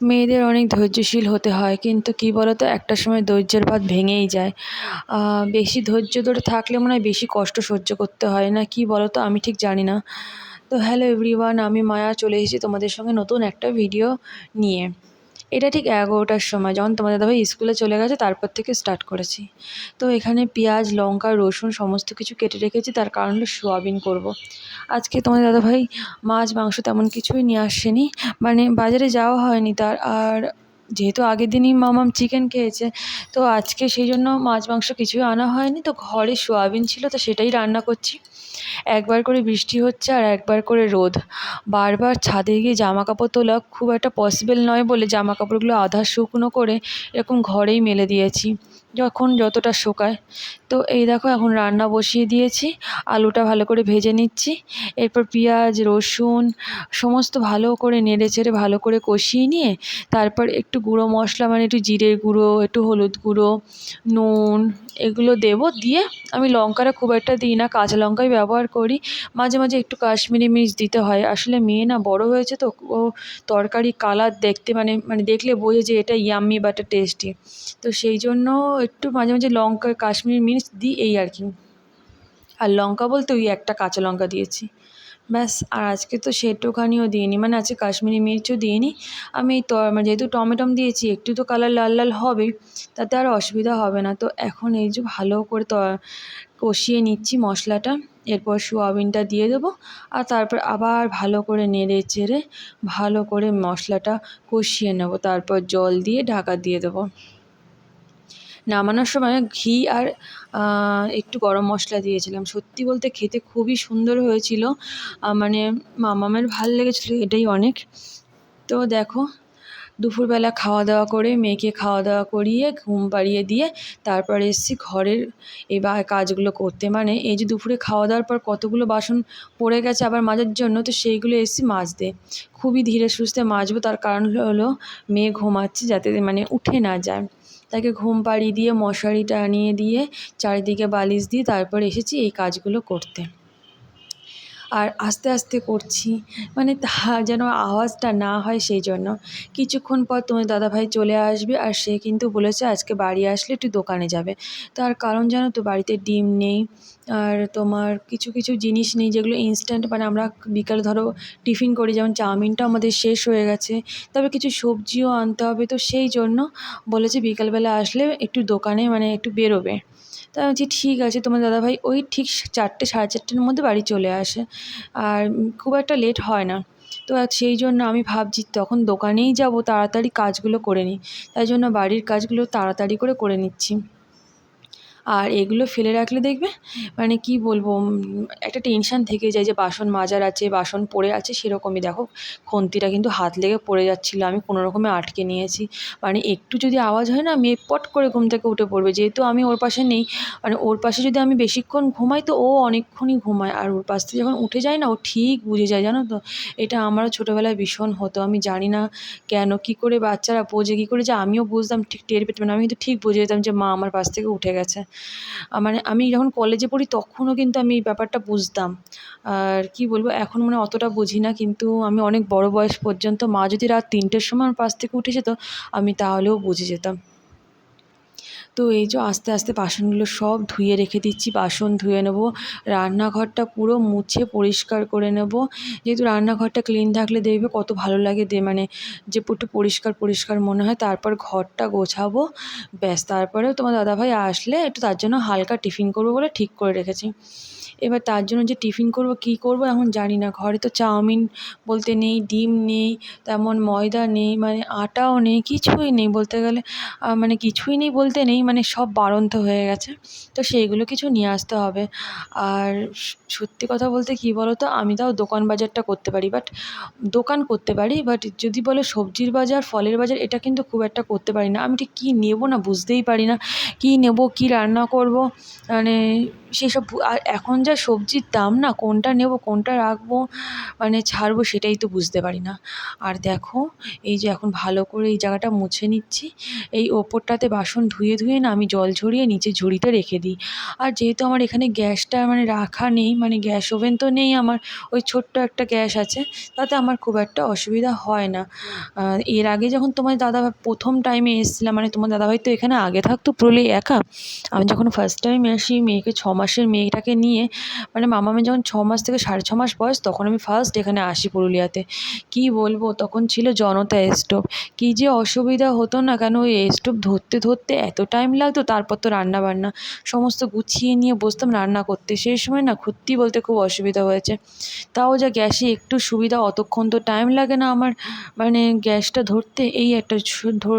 মেয়েদের অনেক ধৈর্যশীল হতে হয়, কিন্তু কী বলো তো একটা সময় ধৈর্যের বাঁধ ভেঙেই যায়। বেশি ধৈর্য ধরে থাকলে মনে হয় বেশি কষ্ট সহ্য করতে হয় না, কি বলো তো আমি ঠিক জানি না। তো হ্যালো এভরিওয়ান আমি মায়া, চলে এসেছি তোমাদের সঙ্গে নতুন একটা ভিডিও নিয়ে। এটা ঠিক এগারোটার সময়, যখন তোমাদের দাদাভাই স্কুলে চলে গেছে, তারপর থেকে স্টার্ট করেছি তো এখানে পেঁয়াজ, লঙ্কা, রসুন সমস্ত কিছু কেটে রেখেছি, তার কারণ হলো সোয়াবিন করব। আজকে তোমাদের দাদাভাই মাছ, মাংস তেমন কিছুই নিয়ে আসেনি মানে বাজারে যাওয়া হয়নি তার, আর যেহেতু আগের দিনই মামাম চিকেন খেয়েছে, তো আজকে সেই জন্য মাছ মাংস কিছুই আনা হয়নি। তো ঘরে সোয়াবিন ছিল, তো সেটাই রান্না করছি। একবার করে বৃষ্টি হচ্ছে আর একবার করে রোদ। বারবার ছাদে গিয়ে জামা কাপড় তোলা খুব একটা পসিবল নয় বলে জামা কাপড়গুলো আধা শুকনো করে এরকম ঘরেই মেলে দিয়েছি। যখন যতটা শোকায়। তো এই দেখো এখন রান্না বসিয়ে দিয়েছি, আলুটা ভালো করে ভেজে নিচ্ছি, এরপর পেঁয়াজ, রসুন সমস্ত ভালো করে নেড়ে চেড়ে ভালো করে কষিয়ে নিয়ে তারপর একটু গুঁড়ো মশলা মানে একটু জিরের গুঁড়ো, একটু হলুদ গুঁড়ো, নুন এগুলো দেবো, দিয়ে আমি লঙ্কাটা খুব একটা দিই না, কাঁচা লঙ্কাই ব্যবহার করি। মাঝে মাঝে একটু কাশ্মীরি মির্চ দিতে হয়। আসলে মেয়ে না বড় হয়েছে তো, ও তরকারি কালার দেখতে মানে মানে দেখলে বোঝে যে এটা ইয়াম্মি বা এটা টেস্টি তো সেই জন্য একটু মাঝে মাঝে লঙ্কা, কাশ্মীরি মির্চ দিই এই আর কি। আর লঙ্কা বলতে ওই একটা কাঁচা লঙ্কা দিয়েছি। ব্যাস, আর আজকে তো সেটুখানিও দিইনি মানে আজকে কাশ্মীরি মির্চও দিইনি। আমি এই মানে যেহেতু টমেটম দিয়েছি, একটু তো কালার লাল লাল হবে তাতে আর অসুবিধা হবে না। তো এখন এই যে ভালো করে ত, কষিয়ে নিচ্ছি মশলাটা, এরপর সোয়াবিনটা দিয়ে দেবো, আর তারপর আবার ভালো করে নেড়ে চেড়ে ভালো করে মশলাটা কষিয়ে নেব। তারপর জল দিয়ে ঢাকা দিয়ে দেবো। নামানোর সময় ঘি আর একটু গরম মশলা দিয়েছিলাম। সত্যি বলতে খেতে খুবই সুন্দর হয়েছিল। মানে মামামের ভালো লেগেছিলো, এটাই অনেক। তো দেখো, দুপুরবেলা খাওয়া দাওয়া করে, মেয়েকে খাওয়া দাওয়া করিয়ে, ঘুম পাড়িয়ে দিয়ে তারপর এসেছি ঘরের এই বা কাজগুলো করতে। মানে এই যে দুপুরে খাওয়া দাওয়ার পর কতগুলো বাসন পড়ে গেছে আবার মাজার জন্য, তো সেইগুলো এসেছি মাজতে। খুবই ধীরে সুস্থে মাজবো, তার কারণ হলো মেয়ে ঘুমাচ্ছে যাতে মানে উঠে না যায়। তাকে ঘুম পাড়িয়ে দিয়ে, মশারি টানিয়ে দিয়ে, চারিদিকে বালিশ দিয়ে তারপর এসেছি এই কাজগুলো করতে। আর আস্তে আস্তে করছি। মানে তা যেন আওয়াজটা না হয় সেই জন্য। কিছুক্ষণ পর তোমার দাদাভাই চলে আসবে আর সে কিন্তু বলেছে, আজকে বাড়ি আসলে একটু দোকানে যাবে। তার কারণ জানো তো, বাড়িতে ডিম নেই আর তোমার কিছু কিছু জিনিস নেই যেগুলো ইনস্ট্যান্ট মানে আমরা বিকালে ধরো টিফিন করি, যেমন চাউমিনটা আমাদের শেষ হয়ে গেছে। তবে কিছু সবজিও আনতে হবে তো সেই জন্য বলেছে বিকালবেলা আসলে একটু দোকানে মানে একটু বেরোবে। তা আমি বলছি, ঠিক আছে, তোমার দাদাভাই ওই ঠিক চারটে, সাড়ে চারটের মধ্যে বাড়ি চলে আসে। আর খুব একটা লেট হয় না। তো সেই জন্য আমি ভাবছি, তখন দোকানেই যাব, তাড়াতাড়ি কাজগুলো করে নিই। তাই জন্য বাড়ির কাজগুলো তাড়াতাড়ি করে করে নিচ্ছি। আর এগুলো ফেলে রাখলে দেখবে মানে কি বলব একটা টেনশান থেকে যায় যে বাসন মাজার আছে, বাসন পড়ে আছে, সেরকমই দেখো খুন্তিটা কিন্তু হাত লেগে পড়ে যাচ্ছিল। আমি কোনো রকমে আটকে নিয়েছি। মানে একটু যদি আওয়াজ হয় না, মেয়ে পট করে ঘুম থেকে উঠে পড়বে। যেহেতু আমি ওর পাশে নেই মানে ওর পাশে যদি আমি বেশিক্ষণ ঘুমাই, তো ও অনেকক্ষণই ঘুমায়। আর ওর পাশ থেকে যখন উঠে যায় না, ও ঠিক বুঝে যায়, জানো তো? এটা আমারও ছোটোবেলায় ভীষণ হতো। আমি জানি না কেন, কী করে বাচ্চারা বোঝে, কী করে যে আমিও বুঝতাম ঠিক টের পেতাম না। আমি কিন্তু ঠিক বুঝে যেতাম যে মা আমার পাশ থেকে উঠে গেছে। মানে আমি যখন কলেজে পড়ি, তখনও কিন্তু আমি এই ব্যাপারটা বুঝতাম। আর কি বলব, এখন মানে অতটা বুঝি না, কিন্তু আমি অনেক বড় বয়স পর্যন্ত, মা যদি রাত তিনটের সময় আমার পাশ থেকে উঠে যেত, আমি তাহলেও বুঝে যেতাম। তো এই যে আস্তে আস্তে বাসনগুলো সব ধুয়ে রেখে দিচ্ছি, বাসন ধুয়ে নেব। রান্নাঘরটা পুরো মুছে পরিষ্কার করে নেব। যেহেতু রান্নাঘরটা ক্লিন থাকলে দেখবে কত ভালো লাগে দে মানে যে একটু পরিষ্কার পরিষ্কার মনে হয়, তারপর ঘরটা গোছাবো। ব্যাস তারপরে তোমার দাদাভাই আসলে একটু তার জন্য হালকা টিফিন করব বলে ঠিক করে রেখেছি। এবার তার জন্য যে টিফিন করব, কী করব এখন জানি না। ঘরে তো চাউমিন বলতে নেই, ডিম নেই, তেমন ময়দা নেই মানে আটাও নেই, কিছুই নেই বলতে গেলে। মানে কিছুই নেই বলতে নেই মানে সব বাড়ন্ত হয়ে গেছে। তো সেইগুলো কিছু নিয়ে আসতে হবে। আর সত্যি কথা বলতে কী বলো তো আমি তাও দোকান বাজারটা করতে পারি বাট দোকান করতে পারি বাট যদি বলো সবজির বাজার, ফলের বাজার, এটা কিন্তু খুব একটা করতে পারি না। আমি ঠিক কী নেব না বুঝতেই পারি না। কী নেব, কী রান্না করব মানে সেই সব আর এখন যা সবজির দাম না, কোনটা নেব, কোনটা রাখব মানে ছাড়বো সেটাই তো বুঝতে পারি না। আর দেখো, এই যে এখন ভালো করে এই জায়গাটা মুছে নিচ্ছি। এই ওপরটাতে বাসন ধুয়ে ধুয়ে না আমি জল ঝরিয়ে নিচে ঝুড়িতে রেখে দিই। আর যেহেতু আমার এখানে গ্যাসটা মানে রাখা নেই মানে গ্যাস ওভেন তো নেই আমার, ওই ছোট্ট একটা গ্যাস আছে, তাতে আমার খুব একটা অসুবিধা হয় না। এর আগে যখন তোমার দাদাভাই প্রথম টাইমে এসেছিলাম মানে তোমার দাদাভাই তো এখানে আগে থাকতো পুরুলিয়ায় একা। আমি যখন ফার্স্ট টাইম আসি, মেয়েকে ছ মাসের মেয়েটাকে নিয়ে মানে মামামের যখন ছ মাস থেকে সাড়ে ছ মাস বয়স, তখন আমি ফার্স্ট এখানে আসি পুরুলিয়াতে। কী বলব? তখন ছিল জনতা স্টোভ কী যে অসুবিধা হতো না কেন? ওই স্টোভ ধরতে ধরতে এত টাইম লাগতো, তারপর তো রান্না বান্না সমস্ত গুছিয়ে নিয়ে বসতাম, রান্না করতে। সেই সময় না সত্যি বলতে খুব অসুবিধা হয়েছে। তাও যা গ্যাসে একটু সুবিধা, অতক্ষণ তো টাইম লাগে না আমার। মানে গ্যাসটা ধরতে, এই একটা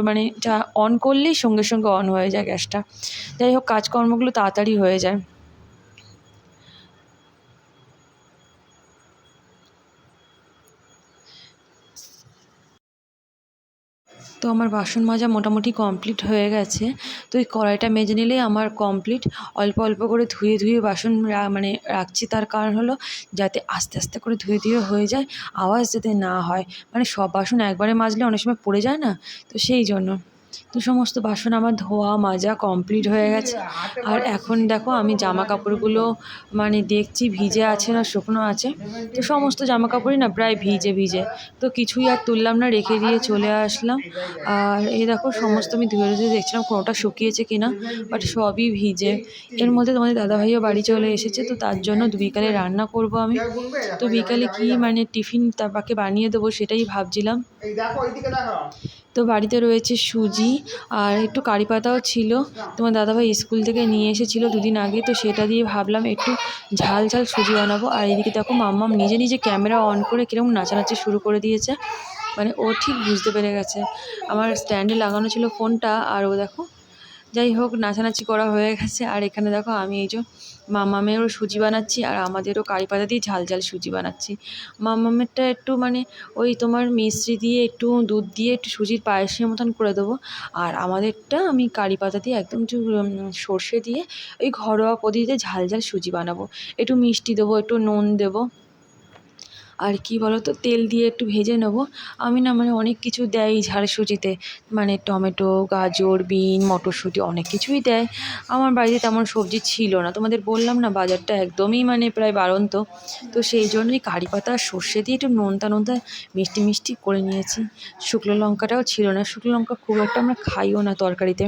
মানে যা অন করলেই সঙ্গে সঙ্গে অন হয়ে যায় গ্যাসটা। যাই হোক, কাজকর্মগুলো তাড়াতাড়ি হয়ে যায়। তো আমার বাসন মাজা মোটামুটি কমপ্লিট হয়ে গেছে। তো এই কড়াইটা মেজে নিলেই আমার কমপ্লিট অল্প অল্প করে ধুয়ে ধুয়ে বাসন মানে রাখছি, তার কারণ হলো যাতে আস্তে আস্তে করে ধুয়ে ধুয়ে হয়ে যায়, আওয়াজ যাতে না হয়। মানে সব বাসন একবারে মাজলে অনেক সময় পড়ে যায় না? তো সেই জন্য। তো সমস্ত বাসন আমার ধোয়া, মাজা কমপ্লিট হয়ে গেছে। আর এখন দেখো আমি জামা কাপড়গুলো মানে দেখছি, ভিজে আছে না শুকনো আছে। তো সমস্ত জামা কাপড়ই না প্রায় ভিজে ভিজে। তো কিছুই আর তুললাম না, রেখে দিয়ে চলে আসলাম। আর এই দেখো সমস্ত আমি ধুয়ে ধুয়ে দেখছিলাম কোনোটা শুকিয়েছে কিনা বাট সবই ভিজে। এর মধ্যে তোমাদের দাদাভাইও বাড়ি চলে এসেছে, তো তার জন্য বিকালে রান্না করব আমি। তো বিকালে কি মানে টিফিন তাকে বানিয়ে দেবো সেটাই ভাবছিলাম। তো বাড়িতে রয়েছে সুজি আর একটু কারি পাতাও ছিল। তোমার দাদাভাই স্কুল থেকে নিয়ে এসেছিল দুদিন আগে, তো সেটা দিয়ে ভাবলাম একটু ঝাল ঝাল সুজি বানাবো। আর এদিকে দেখো মাম্মাম নিজে নিজে ক্যামেরা অন করে কীরকম নাচানাচি শুরু করে দিয়েছে। মানে ও ঠিক বুঝতে পেরে গেছে। আমার স্ট্যান্ডে লাগানো ছিল ফোনটা, আর ও দেখো যাই হোক, নাচানাচি করা হয়ে গেছে। আর এখানে দেখো, আমি এই যে মামামেরও সুজি বানাচ্ছি আর আমাদেরও কারি পাতা দিয়ে ঝাল ঝাল সুজি বানাচ্ছি। মামামেরটা একটু মানে ওই তোমার মিশ্রি দিয়ে একটু দুধ দিয়ে একটু সুজির পায়েসের মতন করে দেবো। আর আমাদেরটা আমি কারি পাতা দিয়ে একদম সর্ষে দিয়ে ওই ঘরোয়া পদ্ধতিতে ঝাল ঝাল সুজি বানাবো। একটু মিষ্টি দেবো, একটু নুন দেবো। আর কি বলো তো তেল দিয়ে একটু ভেজে নেব। আমি না মানে অনেক কিছু দেয় ঝাল মানে টমেটো, গাজর, বিন, মটরশুঁটি অনেক কিছুই দেয়। আমার বাড়িতে তেমন সবজি ছিল না। তোমাদের বললাম না, বাজারটা একদমই মানে প্রায় বাড়ন্ত। তো সেই জন্যই কারি পাতা আর সর্ষে দিয়ে একটু নোনতা নোনতা মিষ্টি মিষ্টি করে নিয়েছি। শুকনো লঙ্কাটাও ছিল না। শুকনো লঙ্কা খুব একটা আমরা খাইও না তরকারিতে।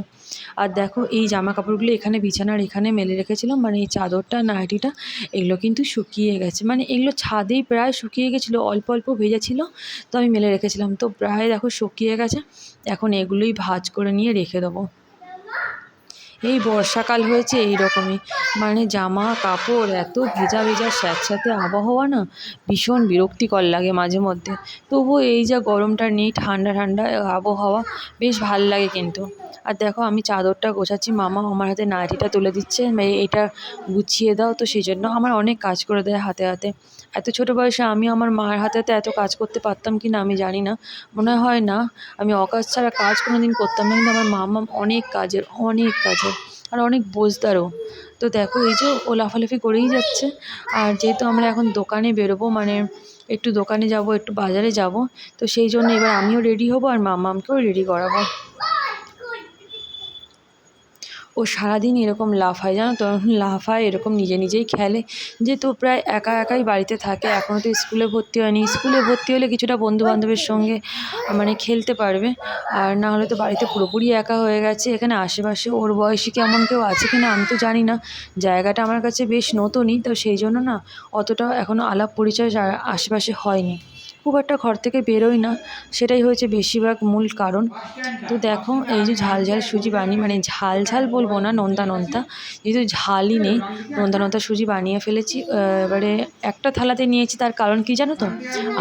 আর দেখো, এই জামা কাপড়গুলো এখানে বিছানার এখানে মেলে রেখেছিলাম। মানে এই চাদরটা, নাইটিটা, এগুলো কিন্তু শুকিয়ে গেছে। মানে এগুলো ছাদেই প্রায় শুকিয়ে গেছিল, অল্প অল্প ভেজা ছিল তো আমি মেলে রেখেছিলাম। তো প্রায় দেখো শুকিয়ে গেছে, এখন এগুলোই ভাজ করে নিয়ে রেখে দেবো। এই বর্ষাকাল হয়েছে এই রকমই মানে জামা, কাপড় এত ভেজা ভেজা স্যাঁতস্যাঁতে আবহাওয়া না, ভীষণ বিরক্তিকর লাগে মাঝে মধ্যে। তবুও এই যা গরমটা নেই, ঠান্ডা ঠান্ডা আবহাওয়া, বেশ ভালো লাগে কিন্তু। আর দেখো আমি চাদরটা গোছাচ্ছি, মামা আমার হাতে নাইটিটা তুলে দিচ্ছে এটা গুছিয়ে দাও তো সেই জন্য আমার অনেক কাজ করে দেয় হাতে হাতে। এত ছোটো বয়সে আমি আমার মার হাতে হাতে এত কাজ করতে পারতাম কি না আমি জানি না। মনে হয় না, আমি অকাজ ছাড়া কাজ কোনো দিন করতাম না, কিন্তু আমার মামা অনেক কাজের অনেক কাজের। আর অনেক বোঝদারও। তো দেখো, এই যে ও লাফালাফি করেই যাচ্ছে। আর যেহেতু আমরা এখন দোকানে বেরোবো মানে একটু দোকানে যাব, একটু বাজারে যাব, তো সেই জন্য এবার আমিও রেডি হব আর মামামকেও রেডি করাবো। ও সারাদিন এরকম লাফায়, জানো তো? লাফায়, এরকম নিজে নিজেই খেলে। যেহেতু প্রায় একা একাই বাড়িতে থাকে এখনও তো স্কুলে ভর্তি হয়নি। স্কুলে ভর্তি হলে কিছুটা বন্ধু বান্ধবের সঙ্গে মানে খেলতে পারবে। আর না হলে তো বাড়িতে পুরোপুরি একা হয়ে গেছে। এখানে আশেপাশে ওর বয়সী কেমন কেউ আছে কি না আমি তো জানি না। জায়গাটা আমার কাছে বেশ নতুনই, তো সেই জন্য না অতটা এখনও আলাপ পরিচয় আশেপাশে হয়নি। খুব একটা ঘর থেকে বেরোই না। সেটাই হয়েছে বেশিরভাগ মূল কারণ। তো দেখো এই যে ঝাল ঝাল সুজি বানিয়ে মানে ঝাল ঝাল বলব না নোনতা নোনতা। যেহেতু ঝালই নেই নোনতা নোনতা সুজি বানিয়ে ফেলেছি। এবারে একটা থালাতে নিয়েছি তার কারণ কি জানো তো?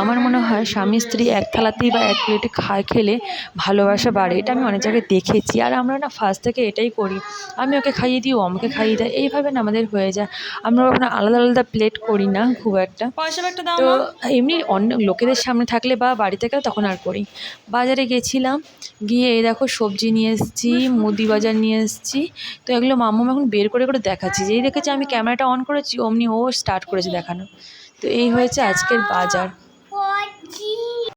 আমার মনে হয় স্বামী স্ত্রী এক থালাতেই বা এক প্লেটে খায় খেলে ভালোবাসা বাড়ে। এটা আমি অনেক জায়গায় দেখেছি। আর আমরা না ফার্স্ট থেকে এটাই করি। আমি ওকে খাইয়ে দিই ও আমাকে খাইয়ে দেয়। এইভাবে না আমাদের হয়ে যায়। আমরা কখনো আলাদা আলাদা প্লেট করি না খুব একটা। তো এমনি অন্য লোকেদের ছেলেদের সামনে থাকলে বা বাড়িতে গেলে তখন আর করি। বাজারে গেছিলাম, গিয়ে এই দেখো সবজি নিয়ে এসেছি, মুদি বাজার নিয়ে এসেছি। তো এগুলো মাম্মাম এখন বের করে করে দেখাচ্ছি। যেই দেখেছি আমি ক্যামেরাটা অন করেছি, অমনি ও স্টার্ট করেছে দেখানো। তো এই হয়েছে আজকের বাজার।